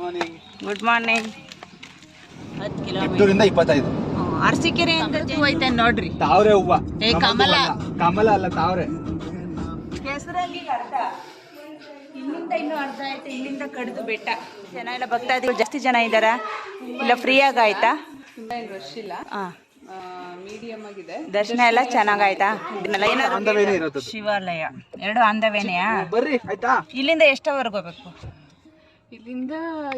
Morning good morning ಹತ್ತು kilometre ಕಿತ್ತೂರಿಂದ ಇಪ್ಪತ್ತೈದು. ಅರಸೀಕೆರೆಯಿಂದ ಹೋಯ್ತೇನೆ ನೋಡ್ರಿ. ತಾವ್ರೆ ಹೂವ. ಏ, ಕಮಲ. ಕಮಲ ಅಲ್ಲ ತಾವ್ರೆ. ಕೆಸರಲ್ಲಿ ಅರ್ಧ. ಇಲ್ಲಿಂದ ಇನ್ನೂ ಅರ್ಧ ಆಯ್ತು ಇಲ್ಲಿಂದ ಕಡಿದು ಬೆಟ್ಟ. ಜನ ಎಲ್ಲ ಭಕ್ತಾದಿಗಳು ಜಾಸ್ತಿ ಜನ ಇದ್ದಾರಾ? ಇಲ್ಲ ಫ್ರೀಯಾಗಿ ಆಯ್ತಾ? ರಶ್ ಇಲ್ಲ. ಹಾ. ಮೀಡಿಯಂ ಆಗಿದೆ. ದರ್ಶನ ಎಲ್ಲ ಚೆನ್ನಾಗಾಯ್ತಾ ಶಿವಾಲಯ. ಎರಡು ಅಂದವೇನೆಯಾ? ಬರ್ರಿ ಆಯ್ತಾ? ಇಲ್ಲಿಂದ ಎಷ್ಟವರೆಗೆ ಹೋಗ್ಬೇಕು? ಇಲ್ಲಿಂದ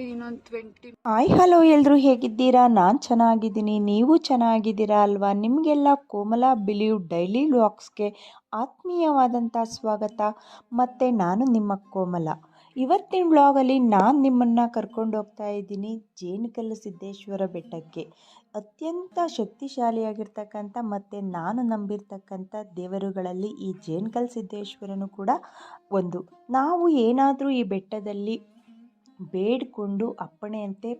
ಇನ್ನೊಂದು ಟ್ವೆಂಟಿ ಹಾಯ್, ಹಲೋ ಎಲ್ಲರೂ ಹೇಗಿದ್ದೀರಾ? ನಾನು ಚೆನ್ನಾಗಿದ್ದೀನಿ. ನೀವು ಚೆನ್ನಾಗಿದ್ದೀರಾ ಅಲ್ವಾ? ನಿಮಗೆಲ್ಲ ಕೋಮಲ ಬಿಲಿಯು ಡೈಲಿ ವ್ಲಾಗ್ಸ್ಗೆ ಆತ್ಮೀಯವಾದಂಥ ಸ್ವಾಗತ. ಮತ್ತು ನಾನು ನಿಮ್ಮ ಕೋಮಲ. ಇವತ್ತಿನ ಬ್ಲಾಗಲ್ಲಿ ನಾನು ನಿಮ್ಮನ್ನು ಕರ್ಕೊಂಡು ಹೋಗ್ತಾ ಇದ್ದೀನಿ ಜೇನುಕಲ್ಲು ಸಿದ್ದೇಶ್ವರ ಬೆಟ್ಟಕ್ಕೆ. ಅತ್ಯಂತ ಶಕ್ತಿಶಾಲಿಯಾಗಿರ್ತಕ್ಕಂಥ ಮತ್ತು ನಾನು ನಂಬಿರ್ತಕ್ಕಂಥ ದೇವರುಗಳಲ್ಲಿ ಈ ಜೇನುಕಲ್ಲು ಸಿದ್ದೇಶ್ವರನು ಕೂಡ ಒಂದು. ನಾವು ಏನಾದರೂ ಈ ಬೆಟ್ಟದಲ್ಲಿ ಬೇಡಿಕೊಂಡು ಅಪ್ಪಣೆಯಂತೆ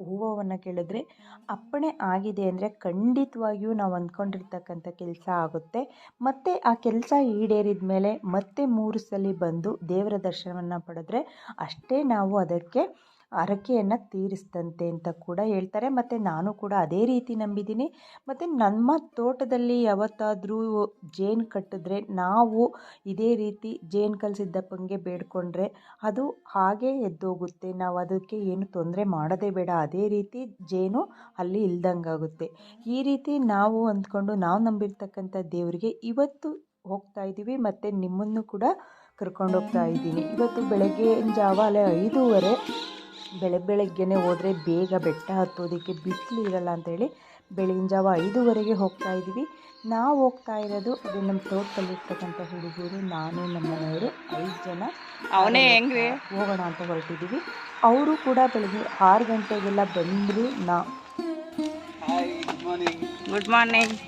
ಹೂವವನ್ನು ಕೇಳಿದ್ರೆ ಅಪ್ಪಣೆ ಆಗಿದೆ ಅಂದರೆ ಖಂಡಿತವಾಗಿಯೂ ನಾವು ಅಂದ್ಕೊಂಡಿರ್ತಕ್ಕಂಥ ಕೆಲಸ ಆಗುತ್ತೆ. ಮತ್ತು ಆ ಕೆಲಸ ಈಡೇರಿದ ಮೇಲೆ ಮತ್ತೆ ಮೂರು ಸಲ ಬಂದು ದೇವರ ದರ್ಶನವನ್ನು ಪಡೆದ್ರೆ ಅಷ್ಟೇ ನಾವು ಅದಕ್ಕೆ ಹರಕೆಯನ್ನು ತೀರಿಸ್ತಂತೆ ಅಂತ ಕೂಡ ಹೇಳ್ತಾರೆ. ಮತ್ತು ನಾನು ಕೂಡ ಅದೇ ರೀತಿ ನಂಬಿದ್ದೀನಿ. ಮತ್ತು ನಮ್ಮ ತೋಟದಲ್ಲಿ ಯಾವತ್ತಾದರೂ ಜೇನು ಕಟ್ಟಿದ್ರೆ ನಾವು ಇದೇ ರೀತಿ ಜೇನು ಕಲಸಿದ್ದಪ್ಪಂಗೆ ಬೇಡ್ಕೊಂಡ್ರೆ ಅದು ಹಾಗೇ ಎದ್ದೋಗುತ್ತೆ. ನಾವು ಅದಕ್ಕೆ ಏನು ತೊಂದರೆ ಮಾಡೋದೇ ಬೇಡ. ಅದೇ ರೀತಿ ಜೇನು ಅಲ್ಲಿ ಇಲ್ದಂಗಾಗುತ್ತೆ. ಈ ರೀತಿ ನಾವು ಅಂದ್ಕೊಂಡು ನಾವು ನಂಬಿರ್ತಕ್ಕಂಥ ದೇವರಿಗೆ ಇವತ್ತು ಹೋಗ್ತಾ ಇದ್ದೀವಿ. ಮತ್ತು ನಿಮ್ಮನ್ನು ಕೂಡ ಕರ್ಕೊಂಡು ಹೋಗ್ತಾ ಇದ್ದೀನಿ. ಇವತ್ತು ಬೆಳಗ್ಗೆ ಜಾವ ಅಲ್ಲೇ ಐದೂವರೆ ಬೆಳೆ ಬೆಳಗ್ಗೆನೆ ಹೋದರೆ ಬೇಗ ಬೆಟ್ಟ ಹತ್ತೋದಕ್ಕೆ ಬಿಸಿಲು ಇರಲ್ಲ ಅಂತೇಳಿ ಬೆಳಗಿನ ಜಾವ ಐದೂವರೆಗೆ ಹೋಗ್ತಾ ಇದ್ದೀವಿ. ನಾವು ಹೋಗ್ತಾ ಇರೋದು ಅದೇ ನಮ್ಮ ತೋಟದಲ್ಲಿರ್ತಕ್ಕಂಥ ಹುಡುಗರು ನಾನು ನಮ್ಮ ಮನೆಯವರು ಐದು ಜನ. ಅವನೇ ಹೆಂಗ್ರಿ? ಹೋಗೋಣ ಅಂತ ಹೊರಟಿದ್ದೀವಿ. ಅವರು ಕೂಡ ಬೆಳಗ್ಗೆ ಆರು ಗಂಟೆಗೆಲ್ಲ ಬಂದರು ನಾ. Hi good morning good morning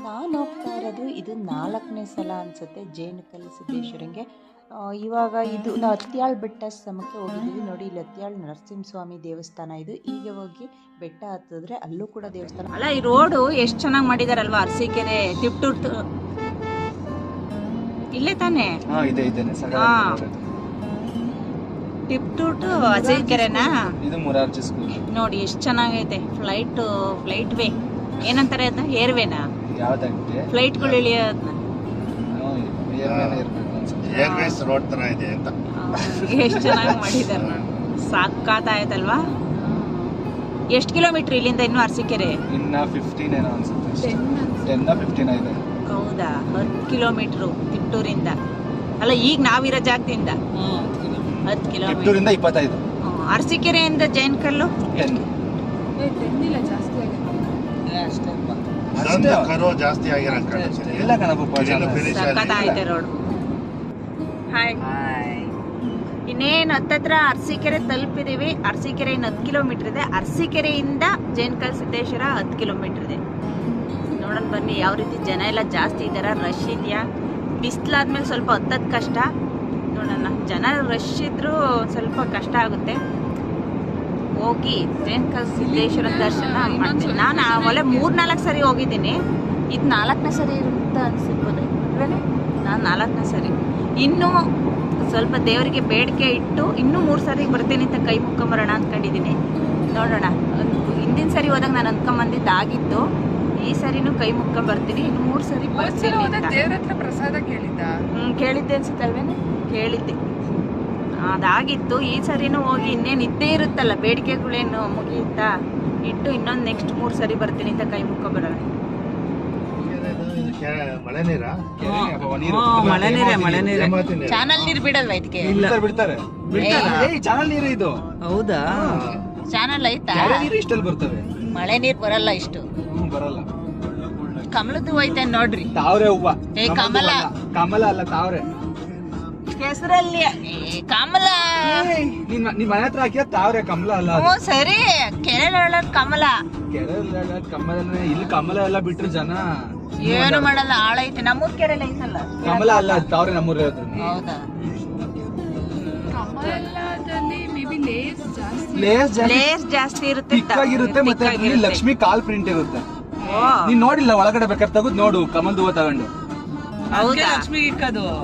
ನಾನು ಹೋಗ್ತಾ ಇರೋದು ಇದು ನಾಲ್ಕನೇ ಸಲ ಅನಿಸುತ್ತೆ. ಜೇನುಕಲ್ಲು ಸಿದ್ದೇಶ್ವರಂಗೆ. ಆ, ಇವಾಗ ಇದು ನಾವು ಹತ್ಯಾಳ್ ಬೆಟ್ಟ ಸಮಕ್ಕೆ ಹೋಗಿದ್ದೀವಿ ನೋಡಿ ಇಲ್ಲಿ ನರಸಿಂಹ ನರಸಿಂಹಸ್ವಾಮಿ ದೇವಸ್ಥಾನ ಇದು. ಈಗ ಹೋಗಿ ಬೆಟ್ಟ ಹತ್ತಿದ್ರೆ ಅಲ್ಲೂ ಕೂಡ ದೇವಸ್ಥಾನ. ಅಲ್ಲ ಈ ರೋಡು ಎಷ್ಟು ಚೆನ್ನಾಗಿ ಮಾಡಿದಾರಲ್ವಾ ಅರಸೀಕೆರೆ ತಿಪ್ಟೂರ್ ಇಲ್ಲೇ ತಾನೆ. ಟಿಪ್ಟೂರ್ ಟು ಅರಸೀಕೆರೆನಾ? ಇದು ಮುರಾರ್ಜಿ ಸ್ಕೂಲ್ ನೋಡಿ ಎಷ್ಟು ಚೆನ್ನಾಗೈತೆ. ಫ್ಲೈಟ್ ಫ್ಲೈಟ್ ವೇ ಏನಂತಾರೆ ಅದನ್ನ ಏರ್ವೇನಾ ಫ್ಲೈಟ್ಗಳು ಇಳಿಯೋದನ್ನ ಇರ್ಬೇಕು ರೋಡ್ ತರ ಇದೆ ಅಂತ. ಎಷ್ಟು ಚೆನ್ನಾಗಿ ಮಾಡಿದ್ದಾರೆ ನೋಡಿ. ಸಾಕಾತಾಯ್ತಲ್ವಾ? ಎಷ್ಟು ಕಿಲೋಮೀಟರ್ ಇಲ್ಲಿಂದ ಇನ್ನು ಅರಸೀಕೆರೆ? ಇನ್ನ ಫಿಫ್ಟೀನ್ ಏನೋ ಅನ್ಸುತ್ತೆ ಟೆನ್ ಫಿಫ್ಟೀನ್ ಇದೆ? ಹೌದಾ? ಹತ್ತು ಕಿಲೋಮೀಟ್ರು ತಿಟ್ಟೂರಿಂದ ಅಲ್ಲ ಈಗ ನಾವಿರೋ ಜಾಗದಿಂದ. ಹತ್ತು ಕಿಲೋಮೀಟರ್. ಇಪ್ಪತ್ತೈದು. ಅರಸೀಕೆರೆಯಿಂದ ಜೈನ್ ಕಲ್ಲು ಜಾಸ್ತಿ ನಂದು ಕರು ಜಾಸ್ತಿ ಆಗಿರೋ finish ಆಗಿಲ್ಲ. ರೋಡ್. ಹಾಯ್ ಇನ್ನೇನು ಹತ್ತತ್ರ ಅರಸೀಕೆರೆ ತಲುಪಿದೀವಿ. ಅರಸೀಕೆರೆ ಇನ್ನು ಹತ್ತು ಕಿಲೋಮೀಟರ್ ಇದೆ. ಅರಸೀಕೆರೆಯಿಂದ ಜೇನ್ಕಲ್ ಸಿದ್ದೇಶ್ವರ ಹತ್ತು ಕಿಲೋಮೀಟರ್ ಇದೆ. ನೋಡೋಣ ಬನ್ನಿ ಯಾವ ರೀತಿ ಜನ ಎಲ್ಲ ಜಾಸ್ತಿ ಇದ್ದಾರ ರಶ್ ಇದೆಯಾ? ಬಿಸಿಲಾದ್ಮೇಲೆ ಸ್ವಲ್ಪ ಹತ್ತದ ಕಷ್ಟ. ನೋಡೋಣ ಜನ ರಶ್ ಇದ್ರೂ ಸ್ವಲ್ಪ ಕಷ್ಟ ಆಗುತ್ತೆ. ಹೋಗಿ ಜೇನ್ಕಲ್ ಸಿದ್ದೇಶ್ವರ ದರ್ಶನ ಮಾಡ್ತೀನಿ. ನಾನು ಆಮೇಲೆ ಮೂರ್ನಾಲ್ಕು ಸರಿ ಹೋಗಿದ್ದೀನಿ. ಇದು ನಾಲ್ಕನೇ ಸರಿ ಇರುತ್ತೆ ಅನ್ಸಿರ್ಬೋದು ಅಲ್ವೇನೆ ನಾನು ನಾಲ್ಕನೇ ಸರಿ. ಇನ್ನೂ ಸ್ವಲ್ಪ ದೇವರಿಗೆ ಬೇಡಿಕೆ ಇಟ್ಟು ಇನ್ನೂ ಮೂರು ಸರಿ ಬರ್ತೀನಿ ಅಂತ ಕೈ ಮುಕ್ಕೊಂಬರೋಣ ಅಂದ್ಕೊಂಡಿದ್ದೀನಿ. ನೋಡೋಣ. ಹಿಂದಿನ ಸರಿ ಹೋದಾಗ ನಾನು ಅಂದ್ಕೊಂಬಂದಿದ್ದು ಆಗಿತ್ತು ಈ ಸರಿನೂ ಕೈ ಮುಕ್ಕೊಂಬರ್ತೀನಿ ಇನ್ನು ಮೂರು ಸರಿ ಬರ್ತೀನಿ ಹತ್ರ ಪ್ರಸಾದ ಕೇಳಿದ್ದ? ಹ್ಞೂ ಕೇಳಿದ್ದೆ ಅನ್ಸುತ್ತಲ್ವೇನೆ? ಕೇಳಿದ್ದೆ. ಅದಾಗಿತ್ತು ಈ ಸರಿನೂ ಹೋಗಿ ಇನ್ನೇನು ಇದ್ದೇ ಇರುತ್ತಲ್ಲ ಬೇಡಿಕೆಗಳೇನು ಮುಗಿಯುತ್ತಾ? ಇಟ್ಟು ಇನ್ನೊಂದು ನೆಕ್ಸ್ಟ್ ಮೂರು ಸರಿ ಬರ್ತೀನಿ ಅಂತ ಕೈ ಮುಕ್ಕೊಂಬರೋಣ ಇದು ಕೆ- ಮಳೆ ನೀರಾ? ಮಳೆ ನೀರೇ, ಮಳೆ ನೀರೇ. ಚಾನಲ್ ನೀರು ಬಿಡಲ್ವಾ ಇದಕ್ಕೆ ಬಿಡ್ತಾರೆ. ಬಿಡ್ತಾರೆ. ಚಾನಲ್ ನೀರು ಇದು. ಹೌದಾ? ಚಾನಲ್ ಐತಾ ನೀರು ಇಷ್ಟಲ್ಲಿ ಬರ್ತವೆ. ಮಳೆ ನೀರು ಬರಲ್ಲ ಇಷ್ಟು. ಬರಲ್ಲ. ಕಮಲದ್ದು ಐತೆ ನೋಡ್ರಿ. ತಾವ್ರೆ ಹೂವ. ಏ, ಕಮಲ. ಅಲ್ಲ. ಕಮಲ ಅಲ್ಲ ತಾವ್ರೆ. ಕೆಸರಲ್ಲಿ. ಕಮಲ. ನಿನ್ ನಿಮ್ ಮನೆ ಹತ್ರ ಹಾಕಿದ ತಾವ್ರೆ ಕಮಲ ಅಲ್ಲ. ಹ್ಞೂ ಸರಿ. ಕೆರೆ ಕಮಲ. ಕೆರೆ ಇಲ್ಲ, ಕಮಲ ಇಲ್ಲಿ ಕಮಲ ಎಲ್ಲ ಬಿಟ್ರು ಜನ ಏನು ಮಾಡಲ್ಲ ಆಳೈತೆ. ನಮ್ಮೂರ್ ಕೆರೆಲ್ಲ ಐತಲ್ಲ? ಕಮಲ ಅಲ್ಲ ಅದು ತಾವ್ರೆ ನಮ್ಮೂರೇ ಹೌದಾ? ಲೇಸ್ ಜಾಸ್ತಿ ಪ್ಲೇಸ್ ಜಾಸ್ತಿ. ಲೇಸ್ ಜಾಸ್ತಿ ಇರುತ್ತೆ ಮತ್ತೆ ಲಕ್ಷ್ಮಿ ಕಾಲ್ ಪ್ರಿಂಟ್ ಇರುತ್ತೆ. ನೀನ್ ನೋಡಿಲ್ಲ ಒಳಗಡೆ ಬೇಕಾದ್ರೆ ತೆಗೆದು ನೋಡು ಕಮಲ್ ಹೂವ ತಗೊಂಡು. ಹೌದಾ?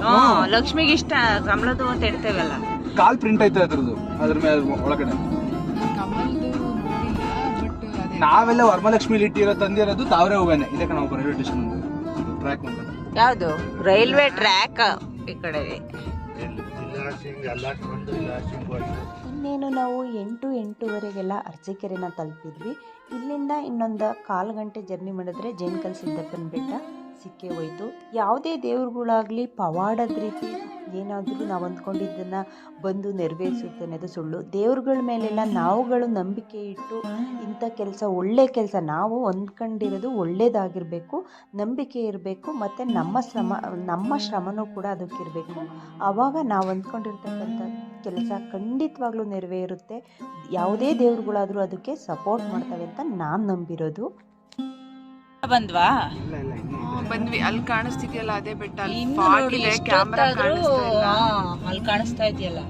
ಹ್ಞೂ ಲಕ್ಷ್ಮಿಗೆ ಇಷ್ಟ ಕಮಲದ್ದು ಅಂತ ಇಡ್ತೇವಲ್ಲ. ಕಾಲ್ ಪ್ರಿಂಟ್ ಐತೆ ಅದ್ರದ್ದು ಅದ್ರ ಮೇಲೆ ಒಳಗಡೆ. ನಾವೆಲ್ಲ ವರಮಲಕ್ಷ್ಮಿ ಇಟ್ಟಿರೋ ತಂದಿರೋದು ತಾವರೆ ಹೂವೇನೆ. ಇದಕ್ಕೆ ನಾವು ರೈಲ್ವೆ ಸ್ಟೇಷನ್ ಟ್ರ್ಯಾಕ್ ಅಂತ ಯಾವುದು? ರೈಲ್ವೆ ಟ್ರ್ಯಾಕ್ ಈ ಕಡೆ. ಇನ್ನೇನು ನಾವು ಎಂಟು ಎಂಟೂವರೆಗೆಲ್ಲ ಕೆರೆನ ತಲುಪಿದ್ವಿ. ಇಲ್ಲಿಂದ ಇನ್ನೊಂದು ಕಾಲು ಗಂಟೆ ಜರ್ನಿ ಮಾಡಿದ್ರೆ ಜೇನ್ಕಲ್ ಸಿದ್ದಪ್ಪನ ಬೆಟ್ಟ. ಸಿಕ್ಕೇ ಹೋಯಿತು. ಯಾವುದೇ ದೇವ್ರುಗಳಾಗಲಿ ಪವಾಡದ ರೀತಿ ಏನಾದರೂ ನಾವು ಅಂದ್ಕೊಂಡಿದ್ದನ್ನು ಬಂದು ನೆರವೇರಿಸುತ್ತೆ ಅನ್ನೋದು ಸುಳ್ಳು. ದೇವ್ರುಗಳ ಮೇಲೆಲ್ಲ ನಾವುಗಳು ನಂಬಿಕೆ ಇಟ್ಟು ಇಂಥ ಕೆಲಸ ಒಳ್ಳೆ ಕೆಲಸ ನಾವು ಅಂದ್ಕೊಂಡಿರೋದು ಒಳ್ಳೆಯದಾಗಿರಬೇಕು ನಂಬಿಕೆ ಇರಬೇಕು ಮತ್ತು ನಮ್ಮ ಶ್ರಮ ನಮ್ಮ ಶ್ರಮನೂ ಕೂಡ ಅದಕ್ಕಿರಬೇಕು. ಆವಾಗ ನಾವು ಅಂದ್ಕೊಂಡಿರ್ತಕ್ಕಂಥ ಕೆಲಸ ಖಂಡಿತವಾಗ್ಲೂ ನೆರವೇರುತ್ತೆ. ಯಾವುದೇ ದೇವ್ರುಗಳಾದರೂ ಅದಕ್ಕೆ ಸಪೋರ್ಟ್ ಮಾಡ್ತವೆ ಅಂತ ನಾನು ನಂಬಿರೋದು. ಬಂದ್ವಾ? ಬಂದ್ವಿ. ಅಲ್ಲಿ ಕಾಣಿಸ್ತಿದ್ಯಲ್ಲ ಅದೇ ಬೆಟ್ಟ? ಅಲ್ಲಿ ಕ್ಯಾಮ್ರಾ ಅಲ್ಲಿ ಕಾಣಿಸ್ತಾ ಇದೆಯಲ್ಲ.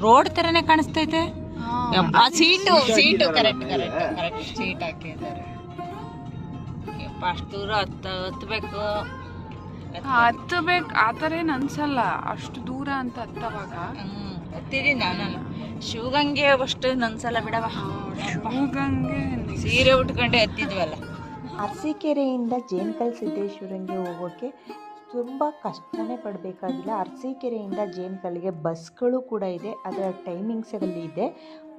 ರೋಡ್ ತರನೇ ಕಾಣಿಸ್ತೈತೆ ಇದೆ. Seat seat correct correct correct seat ಹಾಕಿದ್ದಾರೆ. ಯಪ್ಪ ಅಷ್ಟು ದೂರ ಹತ್ತ ಹತ್ಬೇಕು ಹತ್ತಬೇಕು. ಆ ಥರ ಏನು ಅನ್ಸಲ್ಲ. ಅಷ್ಟು ದೂರ ಅಂತ ಹತ್ತವಾಗ. ಹ್ಮ್ ಹತ್ತಿದೀನಿ ನಾನು. ಶಿವಗಂಗೆ ಅಷ್ಟು ಅನ್ಸಲ್ಲ ಬಿಡವ. ಶಿವಗಂಗೆ ಸೀರೆ ಉಟ್ಕೊಂಡೆ ಹತ್ತಿದ್ವಲ್ಲ. ಅರಸೀಕೆರೆಯಿಂದ ಜೇನ್ಕಲ್ ಸಿದ್ದೇಶ್ವರಂಗೆ ಹೋಗೋಕ್ಕೆ ತುಂಬ ಕಷ್ಟನೇ ಪಡಬೇಕಾಗಿಲ್ಲ. ಅರಸೀಕೆರೆಯಿಂದ ಜೇನ್ಕಲ್ಗೆ ಬಸ್ಗಳು ಕೂಡ ಇದೆ. ಅದರ ಟೈಮಿಂಗ್ಸಲ್ಲಿ ಇದೆ.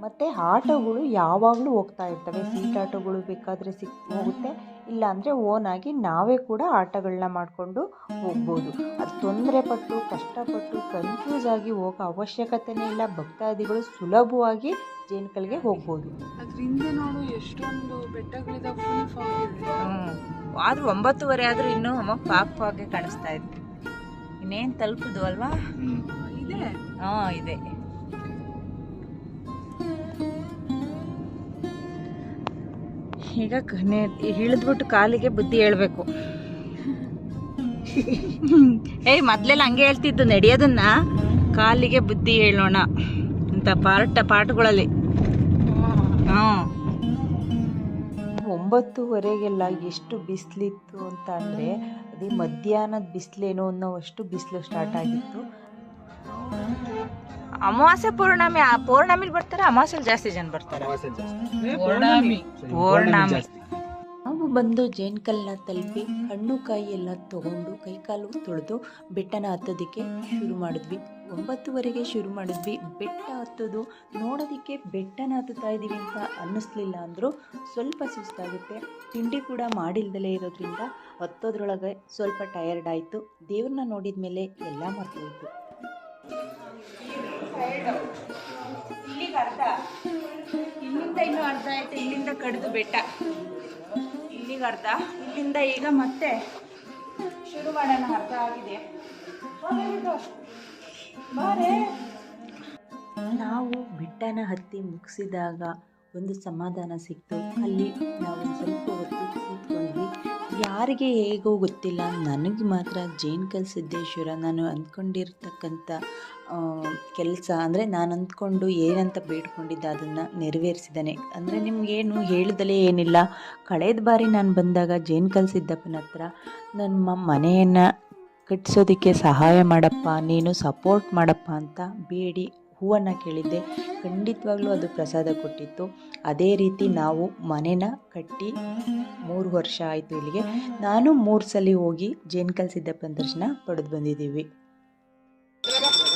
ಮತ್ತು ಆಟೋಗಳು ಯಾವಾಗಲೂ ಹೋಗ್ತಾ ಇರ್ತವೆ. ಸೀಟ್ ಆಟೋಗಳು ಬೇಕಾದರೆ ಸಿಕ್ ಹೋಗುತ್ತೆ. ಇಲ್ಲಾಂದರೆ ಓನಾಗಿ ನಾವೇ ಕೂಡ ಆಟಗಳನ್ನ ಮಾಡಿಕೊಂಡು ಹೋಗ್ಬೋದು. ಅದು ತೊಂದರೆ ಪಟ್ಟು ಕಷ್ಟಪಟ್ಟು ಕನ್ಫ್ಯೂಸ್ ಆಗಿ ಹೋಗೋ ಅವಶ್ಯಕತೆನೇ ಇಲ್ಲ. ಭಕ್ತಾದಿಗಳು ಸುಲಭವಾಗಿ ಜೇನ್ಕಲ್ಗೆ ಹೋಗ್ಬೋದು. ಅದರಿಂದ ಹಿಂದೆ ನೋಡು ಎಷ್ಟೊಂದು ಹ್ಮ್. ಆದ್ರೂ ಒಂಬತ್ತುವರೆ ಆದರೂ ಇನ್ನೂ ಅಮ್ಮ ಪಾಪವಾಗಿ ಪಾಗೆ ಕಾಣಿಸ್ತಾ ಇತ್ತು ಇನ್ನೇನು ತಲುಪುದು ಅಲ್ವಾ? ಇದೆ. ಹಾಂ ಇದೆ. ಈಗ ಇಳಿದ್ಬಿಟ್ಟು ಕಾಲಿಗೆ ಬುದ್ಧಿ ಹೇಳ್ಬೇಕು. ಏಯ್, ಮೊದ್ಲೆಲ್ಲ ಹಂಗೆ ಹೇಳ್ತಿದ್ದು, ನಡೆಯೋದನ್ನ. ಕಾಲಿಗೆ ಬುದ್ಧಿ ಹೇಳೋಣ ಅಂತ ಪಾಠ ಪಾಠಗಳಲ್ಲಿ. ಒಂಬತ್ತುವರೆಗೆಲ್ಲ ಎಷ್ಟು ಬಿಸಿಲಿತ್ತು ಅಂತ ಅಂದರೆ, ಅದೇ ಮಧ್ಯಾಹ್ನದ ಬಿಸಿಲೇನೋ ಅನ್ನೋವಷ್ಟು ಬಿಸಿಲು ಸ್ಟಾರ್ಟ್ ಆಗಿತ್ತು. ಅಮಾವಾಸ್ಯೆ ಪೌರ್ಣಮಿ ಆ ಪೌರ್ಣಮಿಲಿ ಬರ್ತಾರೆ ಅಮಾವಾಸ್ಯಲ್ಲಿ ಜಾಸ್ತಿ ಜನ ಬರ್ತಾರೆ. ಪೌರ್ಣಮಿ. ಪೌರ್ಣಮಿ. ನಾವು ಬಂದು ಜೇನ್ಕಲ್ನ ತಲುಪಿ ಹಣ್ಣು ಕಾಯಿ ಎಲ್ಲ ತಗೊಂಡು ಕೈಕಾಲು ತೊಳೆದು ಬೆಟ್ಟನ ಹತ್ತೋದಕ್ಕೆ ಶುರು ಮಾಡಿದ್ವಿ. ಒಂಬತ್ತುವರೆಗೆ ಶುರು ಮಾಡಿದ್ವಿ. ಬೆಟ್ಟ ಹತ್ತೋದು ನೋಡೋದಕ್ಕೆ ಬೆಟ್ಟನ ಹತ್ತುತ್ತಾ ಇದ್ದೀವಿ ಅಂತ ಅನ್ನಿಸ್ಲಿಲ್ಲ ಅಂದರೂ ಸ್ವಲ್ಪ ಸುಸ್ತಾಗುತ್ತೆ. ತಿಂಡಿ ಕೂಡ ಮಾಡಿಲ್ದಲೇ ಇರೋದ್ರಿಂದ ಹತ್ತೋದ್ರೊಳಗೆ ಸ್ವಲ್ಪ ಟಯರ್ಡ್ ಆಯಿತು. ದೇವ್ರನ್ನ ನೋಡಿದ ಮೇಲೆ ಎಲ್ಲ ಮರ್ತೋಯ್ತು. ಇಲ್ಲಿಗೆ ಇಲ್ಲಿಂದ ಇನ್ನೂ ಅರ್ಧ ಆಯ್ತು, ಇಲ್ಲಿಂದ ಕಡಿದು ಬೆಟ್ಟ. ಇಲ್ಲಿಗೆ ಅರ್ಧ, ಇಲ್ಲಿಂದ ಈಗ ಮತ್ತೆ ಶುರು ಮಾಡೋಣ. ಅರ್ಧ ಆಗಿದೆ. ನಾವು ಬೆಟ್ಟನ ಹತ್ತಿ ಮುಗಿಸಿದಾಗ ಒಂದು ಸಮಾಧಾನ ಸಿಕ್ತು. ಅಲ್ಲಿ ನಾವು ಸ್ವಲ್ಪ ಹೊತ್ತು ಕೂತ್ಕೊಂಡ್ವಿ. ಯಾರಿಗೆ ಹೇಗೋ ಗೊತ್ತಿಲ್ಲ. ನನಗೆ ಮಾತ್ರ ಜೇನ್ಕಲ್ ಸಿದ್ದೇಶ್ವರ ನಾನು ಅಂದ್ಕೊಂಡಿರ್ತಕ್ಕಂಥ ಕೆಲಸ ಅಂದರೆ ನಾನು ಅಂದ್ಕೊಂಡು ಏನಂತ ಬೇಡ್ಕೊಂಡಿದ್ದೆ ಅದನ್ನು ನೆರವೇರಿಸಿದ್ದಾನೆ. ಅಂದರೆ ನಿಮಗೇನು ಹೇಳಿದಲೇ ಏನಿಲ್ಲ. ಕಳೆದ ಬಾರಿ ನಾನು ಬಂದಾಗ ಜೇನು ಸಿದ್ದಪ್ಪನ ಹತ್ರ ನಮ್ಮ ಮನೆಯನ್ನು ಕಟ್ಟಿಸೋದಕ್ಕೆ ಸಹಾಯ ಮಾಡಪ್ಪ, ನೀನು ಸಪೋರ್ಟ್ ಮಾಡಪ್ಪ ಅಂತ ಬೇಡಿ ಹೂವನ್ನು ಕೇಳಿದ್ದೆ. ಖಂಡಿತವಾಗ್ಲೂ ಅದು ಪ್ರಸಾದ ಕೊಟ್ಟಿತ್ತು. ಅದೇ ರೀತಿ ನಾವು ಮನೆನ ಕಟ್ಟಿ ಮೂರು ವರ್ಷ ಆಯಿತು ಇಲ್ಲಿಗೆ. ನಾನು ಮೂರು ಸಲ ಹೋಗಿ ಜೇನ್ಕಲ್ ಸಿದ್ದಪ್ಪನ ದರ್ಶನ ಪಡೆದು ಬಂದಿದ್ದೀವಿ.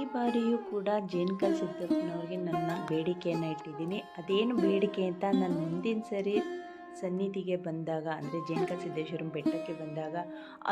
ಈ ಬಾರಿಯೂ ಕೂಡ ಜೇನ್ಕಲ್ ಸಿದ್ದಪ್ಪನವ್ರಿಗೆ ನನ್ನ ಬೇಡಿಕೆಯನ್ನು ಇಟ್ಟಿದ್ದೀನಿ. ಅದೇನು ಬೇಡಿಕೆ ಅಂತ ನಾನು ಮುಂದಿನ ಸರಿ ಸನ್ನಿಧಿಗೆ ಬಂದಾಗ, ಅಂದರೆ ಜೇನಕ ಸಿದ್ದೇಶ್ವರನ ಬೆಟ್ಟಕ್ಕೆ ಬಂದಾಗ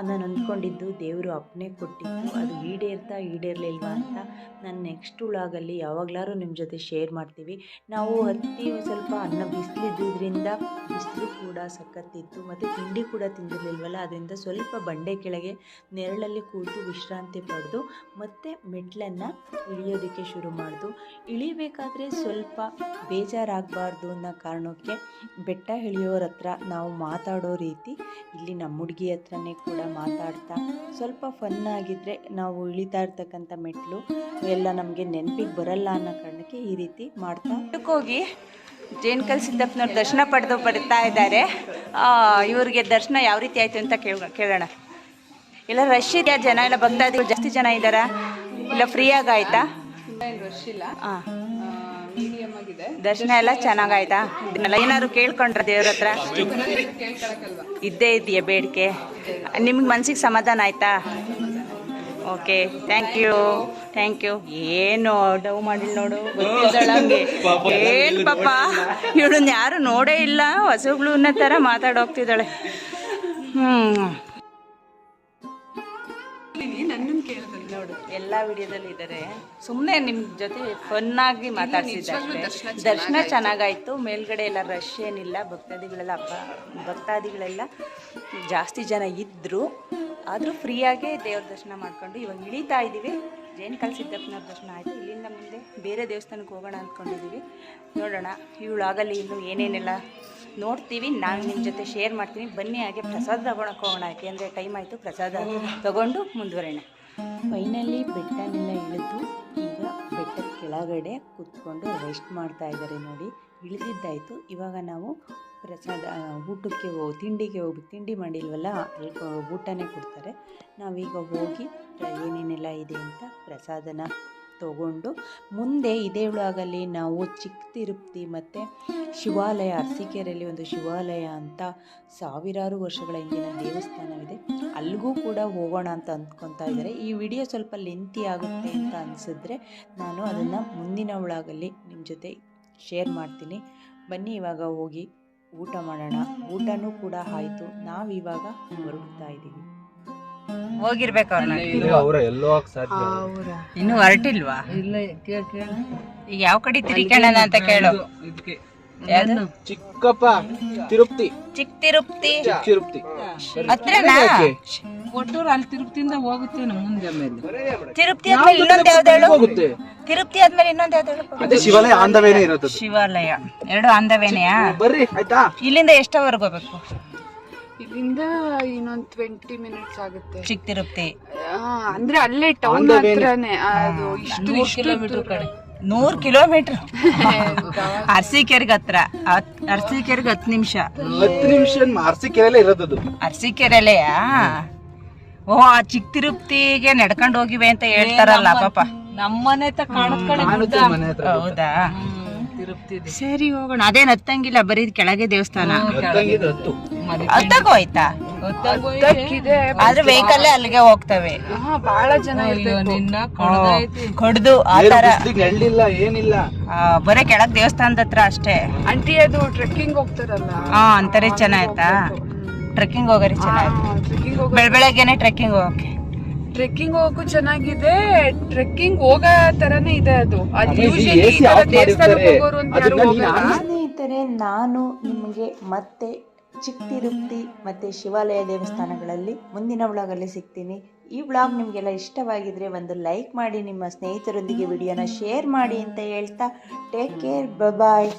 ನಾನು ಅಂದ್ಕೊಂಡಿದ್ದು, ದೇವರು ಅಪ್ಪನೆ ಕೊಟ್ಟಿದ್ದು, ಅದು ಈಡೇರ್ತಾ ಈಡೇರಲಿಲ್ವಾ ಅಂತ ನಾನು ನೆಕ್ಸ್ಟ್ ಉಳಾಗಲ್ಲಿ ಯಾವಾಗಲಾರು ನಿಮ್ಮ ಜೊತೆ ಶೇರ್ ಮಾಡ್ತೀವಿ. ನಾವು ಹತ್ತಿ ಸ್ವಲ್ಪ ಅನ್ನ ಬಿಸಿಲಿದ್ದರಿಂದ ಬಿಸಿಲು ಕೂಡ ಸಖತ್ತಿತ್ತು, ಮತ್ತು ತಿಂಡಿ ಕೂಡ ತಿಂದಿರಲಿಲ್ವಲ್ಲ, ಅದರಿಂದ ಸ್ವಲ್ಪ ಬಂಡೆ ಕೆಳಗೆ ನೆರಳಲ್ಲಿ ಕೂತು ವಿಶ್ರಾಂತಿ ಪಡೆದು, ಮತ್ತೆ ಮೆಟ್ಲನ್ನು ಇಳಿಯೋದಕ್ಕೆ ಶುರು ಮಾಡಿದು. ಇಳಿಬೇಕಾದ್ರೆ ಸ್ವಲ್ಪ ಬೇಜಾರಾಗಬಾರ್ದು ಅನ್ನೋ ಕಾರಣಕ್ಕೆ ಬೆಟ್ಟ ಇಳಿಯೋರ ಹತ್ರ ನಾವು ಮಾತಾಡೋ ರೀತಿ ಇಲ್ಲಿ ನಮ್ಮ ಹುಡುಗಿ ಹತ್ರನೇ ಕೂಡ ಮಾತಾಡ್ತಾ ಸ್ವಲ್ಪ ಫನ್ ಆಗಿದ್ದರೆ ನಾವು ಇಳಿತಾ ಇರ್ತಕ್ಕಂಥ ಮೆಟ್ಲು ಎಲ್ಲ ನಮಗೆ ನೆನಪಿಗೆ ಬರಲ್ಲ ಅನ್ನೋ ಕಾರಣಕ್ಕೆ ಈ ರೀತಿ ಮಾಡ್ತಾ ಹೋಗಿ ಜೇನ್ಕಲ್ ಸಿದ್ದಪ್ಪನವ್ರ ದರ್ಶನ ಪಡೆದು ಬರ್ತಾ ಇದ್ದಾರೆ. ಇವ್ರಿಗೆ ದರ್ಶನ ಯಾವ ರೀತಿ ಆಯಿತು ಅಂತ ಕೇಳ ಕೇಳೋಣ. ಇಲ್ಲ ರಶ್ ಇದೆಯಾ ಜನ ಎಲ್ಲ ಭಕ್ತಾದಿಗಳು ಜಾಸ್ತಿ ಜನ ಇದ್ದಾರಾ? ಇಲ್ಲ ಫ್ರೀಯಾಗಿ ಆಯ್ತಾ? ರಶ್ ಇಲ್ಲ. ಹಾಂ ದರ್ಶನ ಎಲ್ಲ ಚೆನ್ನಾಗಾಯ್ತಾ? ಇದನ್ನೆಲ್ಲ ಏನಾದ್ರು ಕೇಳ್ಕೊಂಡ್ರ ದೇವ್ರ ಹತ್ರ? ಇದ್ದೇ ಇದೆಯಾ ಬೇಡಿಕೆ? ನಿಮ್ಗೆ ಮನ್ಸಿಗೆ ಸಮಾಧಾನ ಆಯ್ತಾ? Okay thank you thank you ಏನು ಡವ್ ಮಾಡಿಲ್ಲ ನೋಡು ಗೊತ್ತಿದ್ದಳಂಗೆ ಏನು ಪಾಪ? ಇವಳನ್ನ ಯಾರು ನೋಡೇ ಇಲ್ಲ ಹೊಸಗಳು ಅನ್ನೋ ಥರ ಮಾತಾಡೋಗ್ತಿದ್ದಾಳೆ. ಹ್ಞೂ ನೋಡು ಎಲ್ಲ ವಿಡಿಯೋದಲ್ಲಿ ಇದ್ದಾರೆ ಸುಮ್ಮನೆ ನಿಮ್ಮ ಜೊತೆ ಫನ್ನಾಗಿ ಆಗಿ ಮಾತಾಡ್ತಿದ್ದಾರೆ ದರ್ಶನ ಚೆನ್ನಾಗಾಯ್ತು. ಮೇಲ್ಗಡೆ ಎಲ್ಲ ರಶ್ ಏನಿಲ್ಲ. ಭಕ್ತಾದಿಗಳೆಲ್ಲ ಅಪ್ಪ ಭಕ್ತಾದಿಗಳೆಲ್ಲ ಜಾಸ್ತಿ ಜನ ಇದ್ದರು ಆದರೂ ಫ್ರೀಯಾಗೇ ದೇವ್ರ ದರ್ಶನ ಮಾಡ್ಕೊಂಡು ಇವಾಗ ಇಳಿತಾ ಇದ್ದೀವಿ ಜೇನ್ಕಲ್ ಸಿದ್ದಪ್ಪನವ್ರ ದರ್ಶನ ಆಯಿತು. ಇಲ್ಲಿಂದ ಮುಂದೆ ಬೇರೆ ದೇವಸ್ಥಾನಕ್ಕೆ ಹೋಗೋಣ ಅಂದ್ಕೊಂಡಿದ್ದೀವಿ ನೋಡೋಣ ಇವಳಾಗಲಿ ಇನ್ನು ಏನೇನೆಲ್ಲ ನೋಡ್ತೀವಿ. ನಾನು ನಿಮ್ಮ ಜೊತೆ ಶೇರ್ ಮಾಡ್ತೀನಿ. ಬನ್ನಿ ಹಾಗೆ ಪ್ರಸಾದ ತಗೊಳಕ್ಕೆ ಹೋಗೋಣ. ಯಾಕೆಂದರೆ ಟೈಮ್ ಆಯಿತು. ಪ್ರಸಾದ ತಗೊಂಡು ಮುಂದುವರೋಣ ಫೈನಲಿ ಬೆಟ್ಟನೆಲ್ಲ ಇಳಿದು ಈಗ ಬೆಟ್ಟದ ಕೆಳಗಡೆ ಕೂತ್ಕೊಂಡು ರೆಸ್ಟ್ ಮಾಡ್ತಾ ಇದ್ದಾರೆ ನೋಡಿ. ಇಳಿದಿದ್ದಾಯಿತು. ಇವಾಗ ನಾವು ಪ್ರಸಾದ ಊಟಕ್ಕೆ ಹೋಗಿ, ತಿಂಡಿಗೆ ಹೋಗಿ ತಿಂಡಿ ಮಾಡಿಲ್ವಲ್ಲ ಅಲ್ಲಿ ಊಟನೇ ಕೊಡ್ತಾರೆ. ನಾವೀಗ ಹೋಗಿ ಏನೇನೆಲ್ಲ ಇದೆ ಅಂತ ಪ್ರಸಾದನ ತಗೊಂಡು ಮುಂದೆ ಇದೇ ಒಳಗಲ್ಲಿ ನಾವು ಚಿಕ್ಕ ತಿರುಪ್ತಿ ಮತ್ತು ಶಿವಾಲಯ, ಅರಸೀಕೆರೆಯಲ್ಲಿ ಒಂದು ಶಿವಾಲಯ ಅಂತ ಸಾವಿರಾರು ವರ್ಷಗಳ ಹಿಂದಿನ ದೇವಸ್ಥಾನವಿದೆ. ಅಲ್ಲಿಗೂ ಕೂಡ ಹೋಗೋಣ ಅಂತ ಅಂದ್ಕೊತಾ ಇದ್ದಾರೆ. ಈ ವಿಡಿಯೋ ಸ್ವಲ್ಪ ಲೆಂತಿ ಆಗುತ್ತೆ ಅಂತ ಅನಿಸಿದ್ರೆ ನಾನು ಅದನ್ನು ಮುಂದಿನ ಒಳಗಲ್ಲಿ ನಿಮ್ಮ ಜೊತೆ ಶೇರ್ ಮಾಡ್ತೀನಿ. ಬನ್ನಿ, ಇವಾಗ ಹೋಗಿ ಊಟ ಮಾಡೋಣ. ಊಟನೂ ಕೂಡ ಆಯಿತು. ನಾವಿವಾಗ ಹೊರಡ್ತಾ ಇದ್ದೀವಿ. ಹೋಗಿರ್ಬೇಕು ಅವ್ರನ್ನ. ಅವರ ಎಲ್ಲೋ ಸಾಧ್ಯ ಇನ್ನೂ ಹೊರಟಿಲ್ವಾ? ಈಗ ಯಾವ ಕಡೆ ತಿರ್ಕೊಳ್ಳೋಣ ಅಂತ ಕೇಳು. ಚಿಕ್ಕಪ್ಪ ತಿರುಪ್ತಿ. ಚಿಕ್ಕ ತಿರುಪ್ತಿ. ತಿರುಪ್ತಿ. ಹತ್ರನಾ? ಒಟ್ಟೂರು ಅಲ್ಲಿ ತಿರುಪ್ತಿಯಿಂದ ಹೋಗುತ್ತೆ ನಮ್ಮ ಮುಂದೆ ಮೇಲೆ ತಿರುಪ್ತಿ ಆದ್ಮೇಲೆ ಇನ್ನೊಂದು ಯಾವ್ದು ಹೇಳು? ಹೋಗುತ್ತೆ? ತಿರುಪ್ತಿ ಆದ್ಮೇಲೆ ಇನ್ನೊಂದು ಯಾವ್ದು ಹೇಳು? ಅದೇ ಶಿವಾಲಯ ಆಂಧವೇನೇ ಇರುತ್ತೆ ಶಿವಾಲಯ. ಎರಡು ಆಂಧವೇನೆಯಾ ಬರ್ರಿ ಆಯ್ತಾ? ಇಲ್ಲಿಂದ ಎಷ್ಟವರೆಗೆ ಹೋಗ್ಬೇಕು? ಇಲ್ಲಿಂದ ಇನ್ನೊಂದ್ ಟ್ವೆಂಟಿ ಮಿನಿಟ್ಸ್ ಆಗುತ್ತೆ. ಚಿಕ್ಕ ತಿರುಪತಿ ಆ, ಅಂದ್ರೆ ಅಲ್ಲೇ ಟೌನ್ ಹತ್ರನೇ. ಅದು ಇಷ್ಟು ಇಷ್ಟು ಕಿಲೋಮೀಟರ್ ಕಡೆ. ನೂರ್ ಕಿಲೋಮೀಟರ್ ಅರಸೀಕೆರೆಗೆ ಹತ್ರ. ಅರ್ಸಿ ಕೆರೆಗ್ ಹತ್ತು ನಿಮಿಷ. ಹತ್ತು ನಿಮಿಷ ಅರಸೀಕೆರೆಯಲ್ಲೇ ಇರೋದು ಅರಸೀಕೆರೆಲೆಯಾ ಓ ಆ ಚಿಕ್ಕ ತಿರುಪ್ತಿಗೆ ನಡ್ಕೊಂಡು ಹೋಗಿವೆ ಅಂತ ಹೇಳ್ತಾರಲ್ಲ ಪಾಪ. ನಮ್ಮನೆ ಹತ್ರ ಮನೆ ಹತ್ರ ಹೌದಾ? ಸರಿ ಹೋಗೋಣ. ಅದೇನ್ ಹತ್ತಂಗಿಲ್ಲ ಬರೀ ಕೆಳಗೆ ದೇವಸ್ಥಾನ. ಹತ್ತಕ್ಕೂ ಇದೆ ಆದ್ರೆ ವೆಹಿಕಲ್ ಅಲ್ಲಿಗೆ ಹೋಗ್ತವೆ. ಹಾ ಬಹಳ ಜನ ಇರ್ಬೇಕು. ಕೊಡ್ದು ಆತರ ಏನಿಲ್ಲ. ಆ, ಬರೀ ಕೆಳಗ್ ದೇವಸ್ಥಾನದ ಹತ್ರ ಅಷ್ಟೇ. ಆಂಟಿ ಅದು ಟ್ರೆಕ್ಕಿಂಗ್ ಹೋಗ್ತಾರಲ್ಲ? ಹಾ ಅಂತಾರೆ ಚೆನ್ನಾಯ್ತಾ? ಟ್ರೆಕ್ಕಿಂಗ್ ಹೋಗರಿ ಚೆನ್ನಾಯ್ತು. ಬೆಳ ಬೆಳಗ್ಗೆನೆ ಟ್ರೆಕ್ಕಿಂಗ್ ಹೋಗಕ್ಕೆ. ಟ್ರೆಕ್ಕಿಂಗ್ ಹೋಗಕ್ಕೂ ಚೆನ್ನಾಗಿದೆ. ಟ್ರೆಕ್ಕಿಂಗ್ ಹೋಗೋ ತರನೇ ಇದೆ ಅದು. ಸ್ನೇಹಿತರೆ ನಾನು ನಿಮಗೆ ಮತ್ತೆ ಚಿಕ್ಕ ತಿರುಪ್ತಿ ಮತ್ತು ಶಿವಾಲಯ ದೇವಸ್ಥಾನಗಳಲ್ಲಿ ಮುಂದಿನ ವ್ಲಾಗಲ್ಲಿ ಸಿಗ್ತೀನಿ. ಈ ವ್ಲಾಗ್ ನಿಮಗೆಲ್ಲ ಇಷ್ಟವಾಗಿದ್ರೆ ಒಂದು ಲೈಕ್ ಮಾಡಿ ನಿಮ್ಮ ಸ್ನೇಹಿತರೊಂದಿಗೆ ವಿಡಿಯೋನ ಶೇರ್ ಮಾಡಿ ಅಂತ ಹೇಳ್ತಾ ಟೇಕ್ ಕೇರ್ ಬಾಯ್